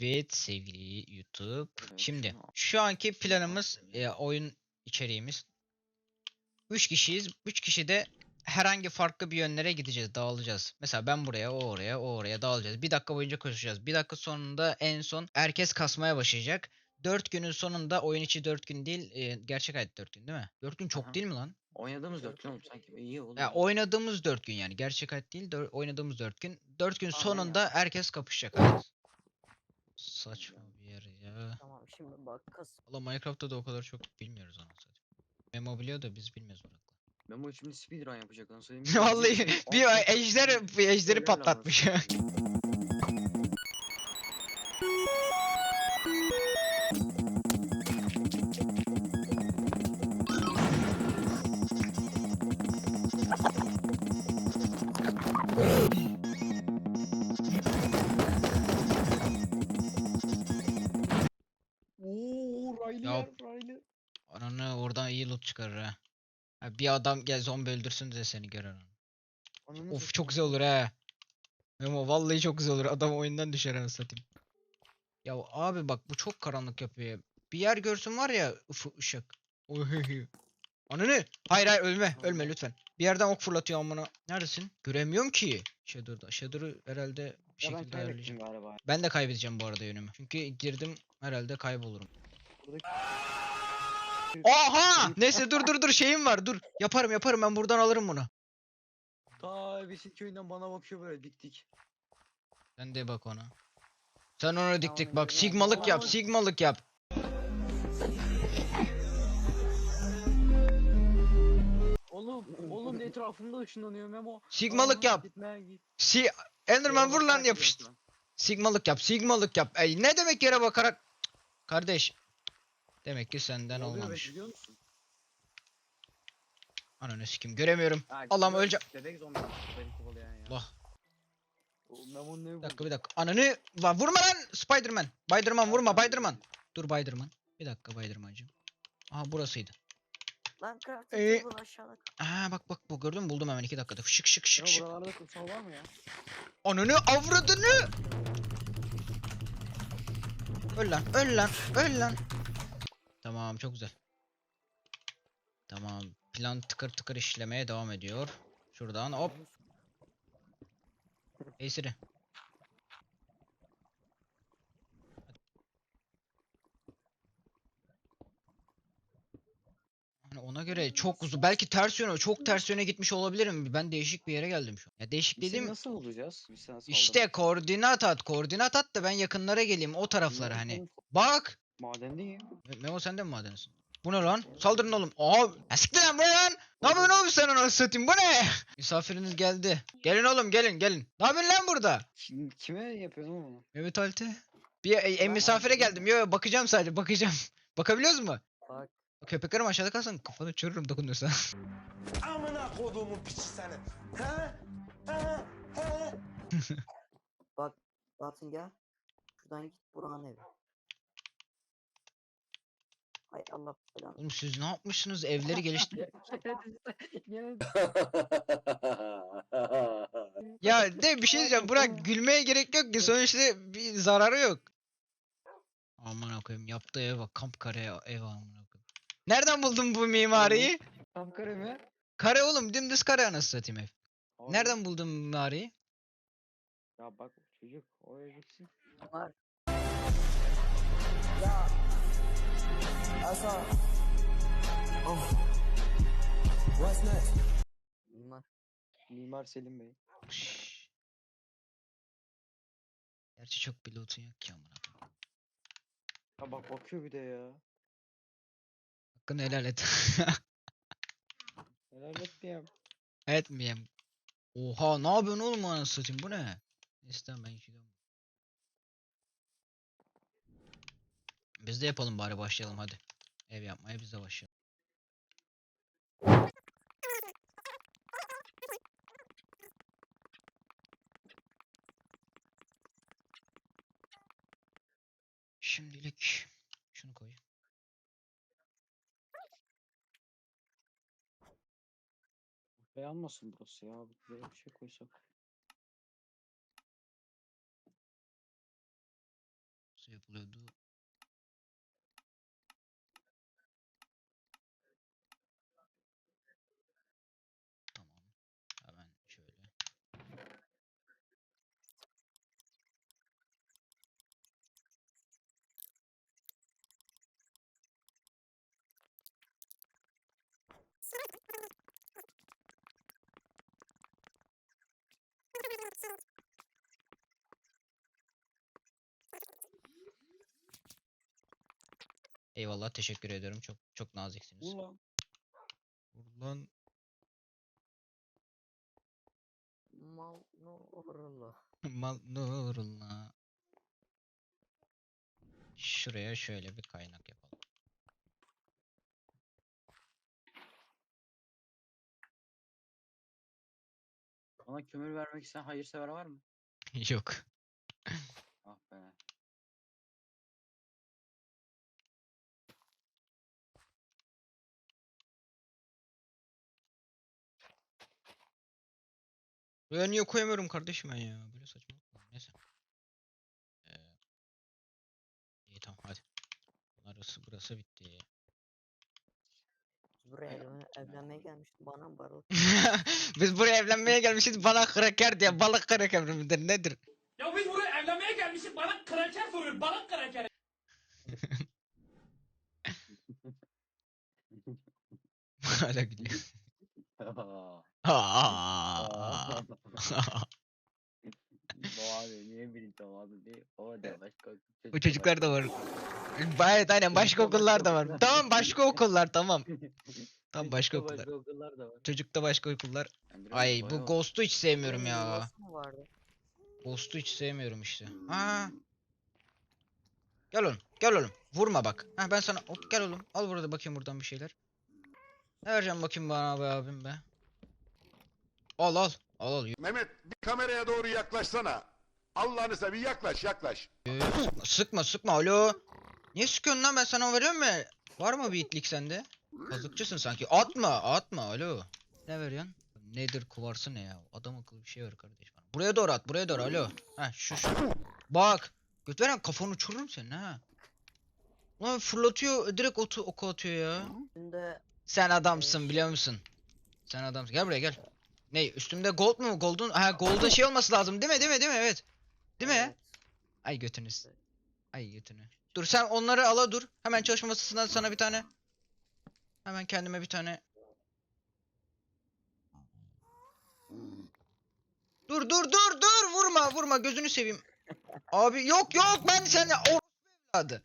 Evet sevgili YouTube. Şimdi şu anki planımız e, oyun içeriğimiz 3 kişiyiz. 3 kişi de herhangi farklı bir yönlere gideceğiz, dağılacağız. Mesela ben buraya, o oraya, o oraya dağılacağız. Bir dakika boyunca koşacağız. Bir dakika sonunda en son herkes kasmaya başlayacak. 4 günün sonunda oyun içi 4 gün değil, e, gerçek hayat 4 gün değil mi? 4 gün çok Aha. değil mi lan? Oynadığımız dört gün oğlum sanki iyi oldu. Ya oynadığımız 4 gün yani. Gerçek hayat değil, dör- oynadığımız 4 gün. 4 gün Aynen sonunda ya. herkes kapışacak. Hadi. Saçma bir yer ya. Tamam şimdi bak kas. Valla Minecraft'ta da o kadar çok bilmiyoruz anasını. Memo biliyor da biz bilmiyoruz Burak'la. Memo şimdi speedrun yapacak lan söyleyeyim. Vallahi bir ejder bir ejderi patlatmış. çıkarır ha. Ha, Bir adam gel zombi öldürsün de seni görer onu. Ananı Of satayım. çok güzel olur ha. Memo vallahi çok güzel olur. Adam oyundan düşer anasını satayım. Ya abi bak bu çok karanlık yapıyor ya. Bir yer görsün var ya ıfı ışık. Oy. Ananı. Hayır hayır ölme. Ölme lütfen. Bir yerden ok fırlatıyor amına. Neredesin? Göremiyorum ki. Shadow'da. Shadow'u herhalde bir Ya ben şekilde ayarlayacağım. galiba. Ben de kaybedeceğim bu arada yönümü. Çünkü girdim herhalde kaybolurum. Buradaki... Oha! Neyse dur dur dur şeyim var dur. Yaparım yaparım ben buradan alırım bunu. Ta Beşik köyünden bana bakıyor böyle dik dik. Sen de bak ona. Sen onu dik dik bak sigmalık yap sigmalık yap. Oğlum oğlum etrafımda ışınlanıyor Memo. Sigmalık yap. Gitme git. Si Enderman vur lan yapıştır. Sigmalık yap sigmalık yap. Ey ne demek yere bakarak? Kardeş. Demek ki senden oluyor olmamış. biliyor musun? Ananı sikim göremiyorum. Allah'ım öleceğim. Bebek zombi. Allah. O Memo ne Bir dakika bir dakika. Ananı vurma lan Spiderman. Spiderman vurma Spiderman. Dur Spiderman. Bir dakika Spiderman'cığım. Aha burasıydı. Lan craft Ee, aşağıda. Aa bak bak bu gördün mü buldum hemen iki dakikada. Şık şık şık Ya şık. buralarda kutsal var mı ya? Ananı avradını. Öl lan öl lan öl lan. Tamam çok güzel. Tamam plan tıkır tıkır işlemeye devam ediyor. Şuradan hop. Hey Siri. Ona göre çok uzun. Belki ters yöne, çok ters yöne gitmiş olabilirim. Ben değişik bir yere geldim şu an. Ya değişik Biz dediğim nasıl bulacağız? Biz sana işte koordinat at, koordinat at da ben yakınlara geleyim o taraflara hani. Bak. Madendeyim. Me- Memo sen de mi madensin? Bu ne lan? Saldırın oğlum. Aa, ya siktir lan bu ne lan? Ne yapıyorsun oğlum sen onu satayım? Bu ne? Misafiriniz geldi. Gelin oğlum gelin gelin. Ne yapıyorsun lan burada? Kim, kime yapıyorsun oğlum onu? Mehmet Halte. Bir e, e, Ben misafire Halte'yim geldim. Yo yo, bakacağım sadece bakacağım. Bakabiliyoruz mu? Bak. Köpeklerim aşağıda kalsın. Kafanı çürürüm dokunuyorsa. Amına koduğumun piçi seni. He? He? He? Batın gel. Şuradan git Burak'ın evi. Hay Allah belanı. Oğlum siz ne yapmışsınız? Evleri geliştir. Ya de bir şey diyeceğim. Burak gülmeye gerek yok ki. Sonuçta bir zararı yok. Aman koyayım yaptığı eve bak. Kamp kare ev aman koyayım. Nereden buldun bu mimariyi? tam kare mi? Kare oğlum dümdüz kare anasını satayım ev. Abi, Nereden buldun mimariyi? Ya bak çocuk o ev gitsin. Bunlar Asa. Oh. What's next? mimar. Mimar Selim Bey. Şşş. Gerçi çok bir loot'un yok ki amına koyayım. Ya bak bakıyor bir de ya. Hakkını helal et. Helal etmeyeyim. Etmeyeyim. Oha ne yapıyorsun oğlum anasını satayım bu ne? Neyse tamam ben gidiyorum. Biz de yapalım bari başlayalım hadi. Ev yapmaya biz de başlayalım. Şimdilik şunu koy. Beğenmesin burası ya. Buraya bir şey koysak. Nasıl yapılıyordu? Tamam. Hemen şöyle. Eyvallah teşekkür ediyorum. Çok çok naziksiniz. Ulan. Ulan Mal no orla. mal nurullah. Şuraya şöyle bir kaynak yapalım. Bana kömür vermek isteyen hayırsever var mı? Yok. Ah be. Buraya niye koyamıyorum kardeşim ben ya? Böyle saçmalık mı? Neyse. Ee, iyi tamam hadi. Burası, burası bitti. Buraya Ay, evlen- evlenmeye gelmiştim bana mı barıl? Biz buraya evlenmeye gelmişiz bana kraker diye balık kraker midir nedir? Ya biz buraya evlenmeye gelmişiz bana kraker soruyor balık kraker. Hala gülüyor. Aa. Bu abi niye birinci olmadı diye. O da başka Bu çocuklar da var. Evet aynen başka okullar da var. Tamam başka okullar tamam. Tamam başka okullar. Başka okullar da var. Çocukta başka okullar. Ay bu Ghost'u hiç sevmiyorum ya. Ghost'u hiç sevmiyorum işte. Aa. Gel oğlum. Gel oğlum. Vurma bak. Ha ben sana hop gel oğlum. Al burada bakayım buradan bir şeyler. Ne vereceğim bakayım bana be abim be. Al al. Al al. Mehmet bir kameraya doğru yaklaşsana. Allah'ını seveyim yaklaş yaklaş. Ee, sıkma, sıkma sıkma alo. Niye sıkıyorsun lan ben sana veriyorum mu? Var mı bir itlik sende? Kazıkçısın sanki. Atma atma alo. Ne veriyorsun? Nedir kuvarsı ne ya? Adam akıllı bir şey ver kardeş bana. Buraya doğru at buraya doğru alo. Ha şu şu. Bak. Götveren kafanı uçururum senin ha. Lan fırlatıyor direkt otu oku atıyor ya. Sen adamsın biliyor musun? Sen adamsın. Gel buraya gel. Ne üstümde gold mu? Gold'un ha gold'un şey olması lazım değil mi? Değil mi? Değil mi? Evet. Değil mi? Ay götünüz. Ay götünü. Dur sen onları ala dur. Hemen çalışma masasından sana bir tane. Hemen kendime bir tane. Dur dur dur dur vurma vurma gözünü seveyim. Abi yok yok ben seni o evladı.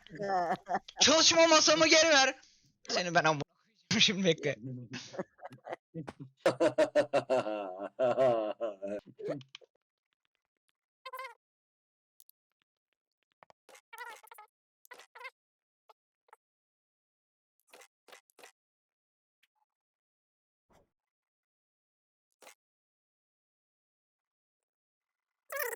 Çalışma masamı geri ver. Seni ben amına şimdi bekle.